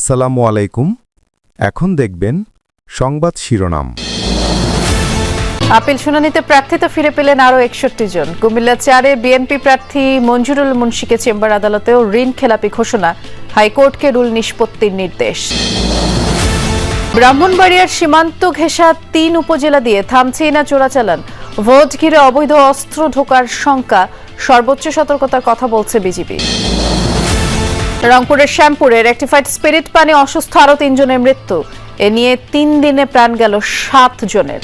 আসসালামু আলাইকুম। এখন দেখবেন সংবাদ শিরোনাম। আপিল শুনানিতে প্রার্থিতা ফিরে পেলেন আরও একষট্টি জন। কুমিল্লা চারে বিএনপি প্রার্থী মঞ্জুরুল মুন্সিকে চেম্বার আদালতেও ঋণ খেলাপি ঘোষণা। হাইকোর্টকে রুল নিষ্পত্তির নির্দেশ। ব্রাহ্মণবাড়িয়ার সীমান্ত ঘেঁষা তিন উপজেলা দিয়ে থামছে না চোরাচালান। ভোট ঘিরে অবৈধ অস্ত্র ঢোকার শঙ্কা। সর্বোচ্চ সতর্কতার কথা বলছে বিজিবি। রংপুরের শ্যামপুরে রেকটিফাইড স্পিরিট পানি অসুস্থ আরও তিনজনের মৃত্যু। এ নিয়ে তিন দিনে প্রাণ গেল সাত জনের।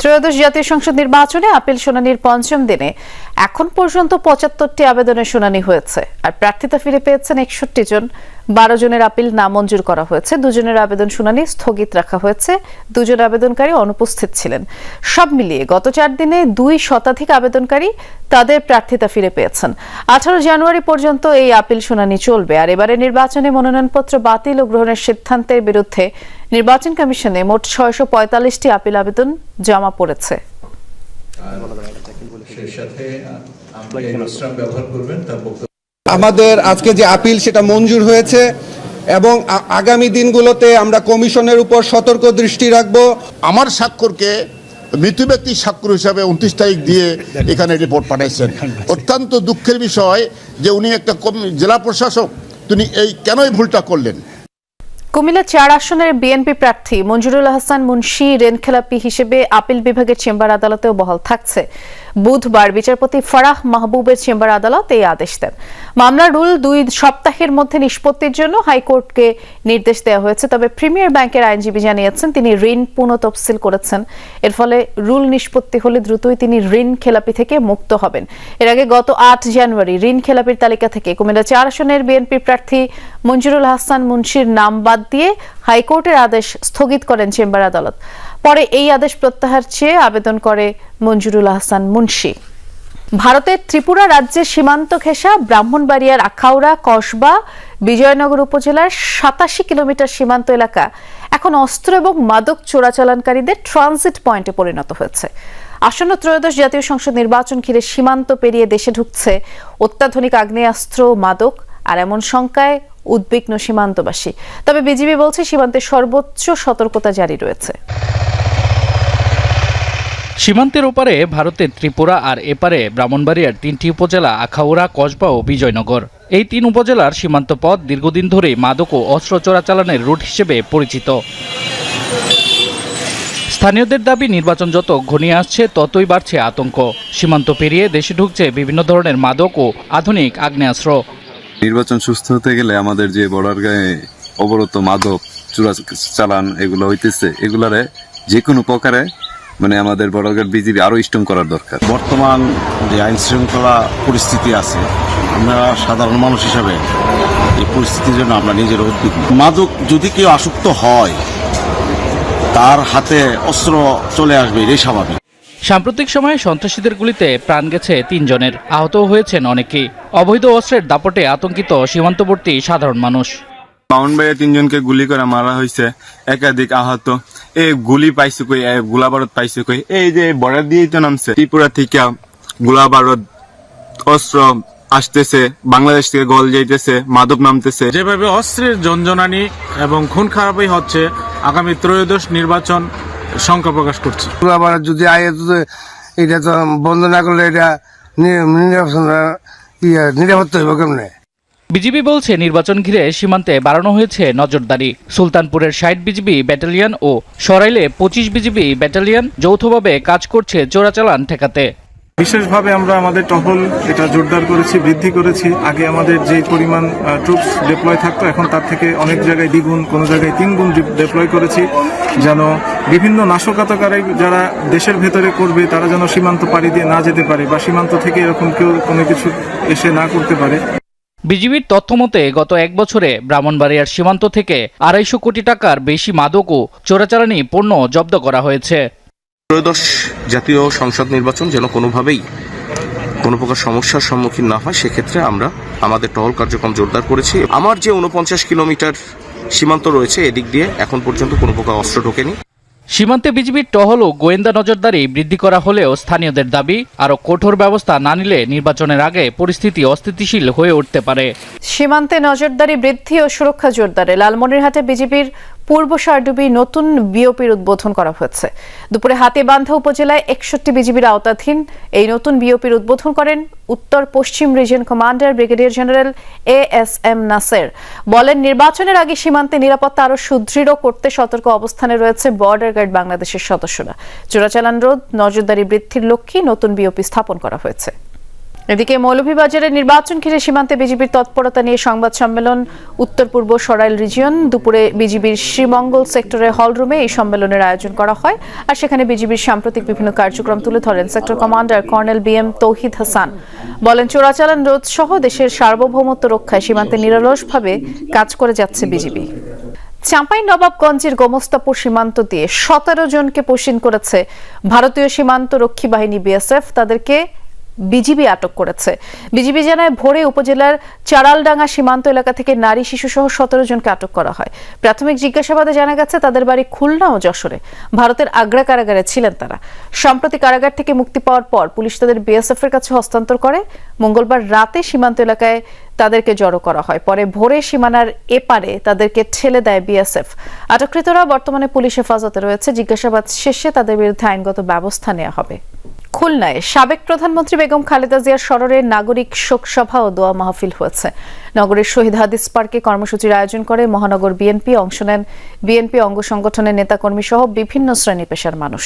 ত্রয়োদশ জাতীয় সংসদ নির্বাচনে আপিল শুনানির পঞ্চম দিনে এখন পর্যন্ত পঁচাত্তরটি আবেদনের শুনানি হয়েছে, আর প্রার্থিতা ফিরে পেয়েছেন একষট্টি জন। বারো জনের আপিল নামঞ্জুর করা হয়েছে। দুজনের আবেদন শুনানি স্থগিত রাখা হয়েছে। দুজন আবেদনকারী অনুপস্থিত ছিলেন। সব মিলিয়ে গত চার দিনে দুই শতাধিক আবেদনকারী তাদের প্রার্থিতা ফিরে পেয়েছেন। আঠারো জানুয়ারি পর্যন্ত এই আপিল শুনানি চলবে। আর এবারে নির্বাচনে মনোনয়নপত্র বাতিল ও গ্রহণের সিদ্ধান্তের বিরুদ্ধে নির্বাচন কমিশনে মোট ছয়শো পঁয়তাল্লিশটি আপিল আবেদন জমা পড়েছে। ব্যবহার করবেন, তার আমাদের আজকে যে আপিল সেটা মঞ্জুর হয়েছে এবং আগামী দিনগুলোতে আমরা কমিশনের উপর সতর্ক দৃষ্টি রাখব। আমার স্বাক্ষরকে মৃত ব্যক্তির স্বাক্ষর হিসাবে উনত্রিশ তারিখ দিয়ে এখানে রিপোর্ট পাঠাইছেন। অত্যন্ত দুঃখের বিষয় যে উনি একটা জেলা প্রশাসক, তিনি এই কেনই ভুলটা করলেন? কুমিল্লা চার আসনের বিএনপি প্রার্থী মঞ্জুরুল হাসান মুন্সি রেনখেলাপি হিসেবে আপিল বিভাগের চেম্বার আদালতেও বহাল থাকছে। বুধবার বিচারপতি ফারাহ মাহবুবের চেম্বার আদালত এই আদেশ দেন। মামলার রুল দুই সপ্তাহের মধ্যে নিষ্পত্তির জন্য হাইকোর্টকে নির্দেশ দেওয়া হয়েছে, তবে প্রিমিয়ার ব্যাংকের আইনজীবী জানিয়েছেন তিনি ঋণ পুনঃ তফসিল করেছেন। এর ফলে রুল নিষ্পত্তি হলে দ্রুতই তিনি ঋণ খেলাপি থেকে মুক্ত হবেন। এর আগে গত আট জানুয়ারি ঋণ খেলাপির তালিকা থেকে কুমিল্লা চার আসনের বিএনপি প্রার্থী মঞ্জুরুল হাসান মুন্সির নাম বাদ দিয়ে হাইকোর্টের আদেশ স্থগিত করেন চেম্বার আদালত। পরে এই আদেশ প্রত্যাহার চেয়ে আবেদন করে মঞ্জুরুল হাসান মুন্সি। ভারতের ত্রিপুরা রাজ্যের সীমান্ত ঘেঁষা ব্রাহ্মণবাড়িয়ার আখাউড়া, কসবা, বিজয়নগর উপজেলার সাতাশি কিলোমিটার সীমান্ত এলাকা এখন অস্ত্র এবং মাদক চোরাচালানকারীদের ট্রানজিট পয়েন্টে পরিণত হয়েছে। আসন্ন ত্রয়োদশ জাতীয় সংসদ নির্বাচন ঘিরে সীমান্ত পেরিয়ে দেশে ঢুকছে অত্যাধুনিক আগ্নেয়াস্ত্র, মাদক, আর এমন শঙ্কায় উদ্বিগ্ন সীমান্তবাসী। তবে বিজিবি বলছে সীমান্তে সর্বোচ্চ সতর্কতা জারি রয়েছে। সীমান্তের ওপারে ভারতের ত্রিপুরা আর এপারে ব্রাহ্মণবাড়িয়ার তিনটি উপজেলা আখাউড়া, কসবা ও বিজয়নগর। এই তিন উপজেলার সীমান্ত পথ দীর্ঘদিন ধরে মাদক ও অস্ত্র চোরাচালানের রুট হিসেবে পরিচিত। স্থানীয়দের দাবি, নির্বাচন যত ঘনিয়ে আসছে, ততই বাড়ছে আতঙ্ক। সীমান্ত পেরিয়ে দেশে ঢুকছে বিভিন্ন ধরনের মাদক ও আধুনিক আগ্নেয়াস্ত্র। নির্বাচন সুস্থ হতে গেলে আমাদের যে বর্ডার গায়ে অবরত মাদক চূড়া চালান এগুলো হইতেছে, এগুলারে যে কোনো প্রকারে মানে আমাদের বর্ডার বিজিবি আরও স্ট্রং করার দরকার। বর্তমান যে আইন শৃঙ্খলা পরিস্থিতি আছে, আমরা সাধারণ মানুষ হিসাবে এই পরিস্থিতির জন্য আমরা নিজের উদ্বিগ্ন। মাদক যদি কেউ আসক্ত হয়, তার হাতে অস্ত্র চলে আসবে, এটাই স্বাভাবিক। সাম্প্রতিক সময়ে সন্ত্রাসীদের গুলিতে প্রাণ গেছে তিনজনের। আহত হয়েছেন অনেকেই। অবৈধ অস্ত্রের দাপটে আতঙ্কিত সীমান্তবর্তী সাধারণ মানুষ। তিনজনকে গুলি করে মারা হয়েছে একাধিক আহত। এই গুলি পাইছে কই? এ গোলা বারুদ পাইছে কই? এই যে বর্ডার দিয়েই তো নামছে। ত্রিপুরা থেকে গোলা বারুদ অস্ত্র আসতেছে বাংলাদেশ থেকে গল যাইতেছে মাদক নামতেছে। যেভাবে অস্ত্রের জঞ্জনানি এবং খুন খারাপই হচ্ছে আগামী ত্রয়োদশ নির্বাচন শঙ্কা প্রকাশ করছে। আবার যদি আয়ে এটা তো বন্ধ না করলে এটা নি- ইয়ে, নিরাপত্তা হইব কেমনে? বিজিবি বলছে নির্বাচন ঘিরে সীমান্তে বাড়ানো হয়েছে নজরদারি। সুলতানপুরের ষাট বিজিবি ব্যাটালিয়ন ও সরাইলে পঁচিশ বিজিবি ব্যাটালিয়ন যৌথভাবে কাজ করছে চোরাচালান ঠেকাতে। বিশেষভাবে আমরা আমাদের টহল এটা জোরদার করেছি বৃদ্ধি করেছি। আগে আমাদের যে পরিমাণ ট্রুপস ডিপ্লয় থাকতো এখন তার থেকে অনেক জায়গায় দ্বিগুণ কোনো জায়গায় তিন গুণ ডিপ্লয় করেছি যেন বিভিন্ন নাশকতাকারী যারা দেশের ভেতরে করবে তারা যেন সীমান্ত পাড়ি দিয়ে না যেতে পারে বা সীমান্ত থেকে এরকম কেউ কোনো কিছু এসে না করতে পারে। বিজিবির তথ্য মতে গত এক বছরে ব্রাহ্মণবাড়িয়ার সীমান্ত থেকে আড়াইশো কোটি টাকার বেশি মাদক ও চোরাচালানি পণ্য জব্দ করা হয়েছে। ত্রয়োদশ জাতীয় সংসদ নির্বাচন যেন কোনোভাবেই কোনো প্রকার সমস্যার সম্মুখীন না হয় সেক্ষেত্রে আমরা আমাদের টহল কার্যক্রম জোরদার করেছি। আমার যে উনপঞ্চাশ কিলোমিটার সীমান্ত রয়েছে এদিক দিয়ে এখন পর্যন্ত কোনো প্রকার অস্ত্র ঢোকেনি। সীমান্তে বিজিবির টহল ও গোয়েন্দা নজরদারি বৃদ্ধি করা হলেও স্থানীয়দের দাবি, আরও কঠোর ব্যবস্থা না নিলে নির্বাচনের আগে পরিস্থিতি অস্থিতিশীল হয়ে উঠতে পারে। সীমান্তে নজরদারি বৃদ্ধি ও সুরক্ষা জোরদারে লালমনিরহাটে বিজেপির পূর্ব সারডুবি নতুন বিওপির উদ্বোধন করা হয়েছে। দুপুরে হাতিবান্ধা উপজেলায় একষট্টি বিজিবির আওতাধীন এই নতুন বিওপির উদ্বোধন করেন উত্তর পশ্চিম region commander brigadier general A S M Naser. বলেন, নির্বাচনের আগে সীমান্তে নিরাপত্তা আরও সুদৃঢ় করতে সতর্ক অবস্থানে রয়েছে বর্ডার গার্ড বাংলাদেশের সদস্যরা। চোরাচালান রোধ, নজরদারি বৃদ্ধির লক্ষ্যে নতুন বিওপি স্থাপন করা হয়েছে। এদিকে মৌলভীবাজারে নির্বাচন ঘিরে সীমান্তে বিজেপির তৎপরতা নিয়ে সংবাদ সম্মেলন উত্তর পূর্ব সরাইল রিজিয়ন। দুপুরে বিজিবির শ্রীমঙ্গল সেক্টরের হলরুমে এই সম্মেলনের আয়োজন করা হয় আর সেখানে বিজিবির সাম্প্রতিক বিভিন্ন কার্যক্রম তুলে ধরেন sector commander colonel B M Tauhid Hasan. বলেন, চোরাচালান রোধ সহ দেশের সার্বভৌমত্ব রক্ষায় সীমান্তে নিরলসভাবে কাজ করে যাচ্ছে বিজিবি চাঁপাই নবাবগঞ্জের গোমস্তাপুর সীমান্ত দিয়ে সতেরো জনকে পোষণ করেছে ভারতীয় সীমান্ত রক্ষী বাহিনী বিএসএফ। তাদেরকে বিজিবি আটক করেছে। বিজিবি জানায়, ভোরে উপজেলার চারালডাঙ্গা সীমান্ত এলাকা থেকে নারী শিশু সহ সতেরো জনকে আটক করা হয়। প্রাথমিক জিজ্ঞাসাবাদে জানা গেছে, তাদের বাড়ি খুলনা ও যশোরে। ভারতের আগ্রা কারাগারে ছিলেন তারা। সম্প্রতি কারাগার থেকে মুক্তি পাওয়ার পর পুলিশ তাদের বিএসএফ এর কাছে হস্তান্তর করে। মঙ্গলবার রাতে সীমান্ত এলাকায় তাদেরকে জড়ো করা হয়। পরে ভোরে সীমানার এপারে তাদেরকে ঠেলে দেয় বিএসএফ। আটককৃতরা বর্তমানে পুলিশ হেফাজতে রয়েছে। জিজ্ঞাসাবাদ শেষে তাদের বিরুদ্ধে আইনগত ব্যবস্থা নেওয়া হবে। খুলনায় সাবেক প্রধানমন্ত্রী বেগম খালেদা জিয়ার স্মরণে নাগরিক শোকসভা ও দোয়া মাহফিল হয়েছে। নগরের শহীদ হাদিস পার্কে কর্মসূচির আয়োজন করে মহানগর বিএনপি অংশ নেন বিএনপি অঙ্গ সংগঠনের নেতাকর্মী সহ বিভিন্ন শ্রেণি পেশার মানুষ।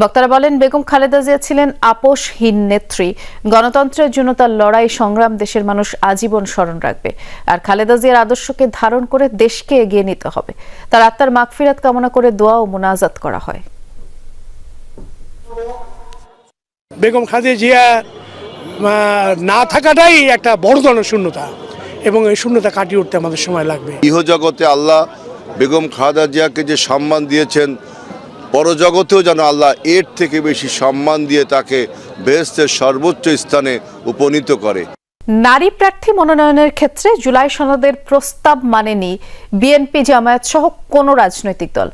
বক্তারা বলেন, বেগম খালেদা জিয়া ছিলেন আপোষহীন নেত্রী। গণতন্ত্রের জন্য তার লড়াই সংগ্রাম দেশের মানুষ আজীবন স্মরণ রাখবে। আর খালেদা জিয়ার আদর্শকে ধারণ করে দেশকে এগিয়ে নিতে হবে। তার আত্মার মাগফিরাত কামনা করে দোয়া ও মোনাজাত করা হয়। বেগম খাদি জিয়া না থাকাটাই একটা বড় ধরনের শূন্যতা এবং এই শূন্যতা কাটিয়ে উঠতে আমাদের সময় লাগবে। ইহজগতে আল্লাহ বেগম খালেদা জিয়াকে যে সম্মান দিয়েছেন পরজগতেও যেন আল্লাহ এর থেকে বেশি সম্মান দিয়ে তাকে বেহেস্তের সর্বোচ্চ স্থানে উপনীত করে। নারী প্রার্থী মনোনয়নের ক্ষেত্রে জুলাই সনদের প্রস্তাব মানেনি বিএনপি জামায়াত সহ কোনো রাজনৈতিক দল।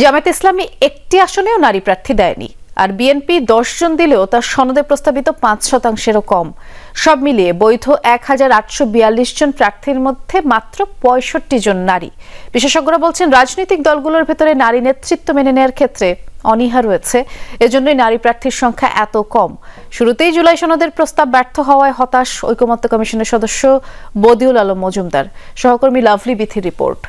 জামায়াত ইসলামী একটি আসনেও নারী প্রার্থী দেয়নি। আর বিএনপি জন দিলেও তার সনদে প্রস্তাবিত পাঁচ শতাংশেরও কম। সব মিলিয়ে বৈধ এক হাজার আটশো বিয়াল্লিশ জন প্রার্থীর মধ্যে মাত্র পঁয়ষট্টি জন নারী। বিশেষজ্ঞরা বলছেন, রাজনৈতিক দলগুলোর ভেতরে নারী নেতৃত্ব মেনে নেওয়ার ক্ষেত্রে অনীহা রয়েছে। এজন্যই নারী প্রার্থীর সংখ্যা এত কম। শুরুতেই জুলাই সনদের প্রস্তাব ব্যর্থ হওয়ায় হতাশ ঐকমত্য কমিশনের সদস্য বদিউল আলম মজুমদার। সহকর্মী লাভলি বিথির রিপোর্ট।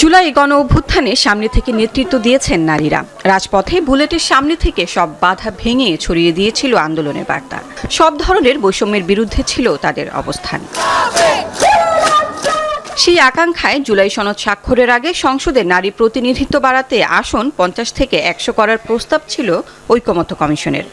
জুলাই গণ অভ্যুত্থানে সামনে থেকে নেতৃত্ব দিয়েছেন নারীরা। রাজপথে বুলেটের সামনে থেকে সব বাধা ভেঙে ছড়িয়ে দিয়েছিল আন্দোলনের বার্তা। সব ধরনের বৈষম্যের বিরুদ্ধে ছিল তাদের অবস্থান। সেই আকাঙ্ক্ষায় জুলাই সনদ স্বাক্ষরের আগে সংসদে নারী প্রতিনিধিত্ব বাড়াতে আসন পঞ্চাশ থেকে একশো করার প্রস্তাব ছিল ঐকমত্য কমিশনের।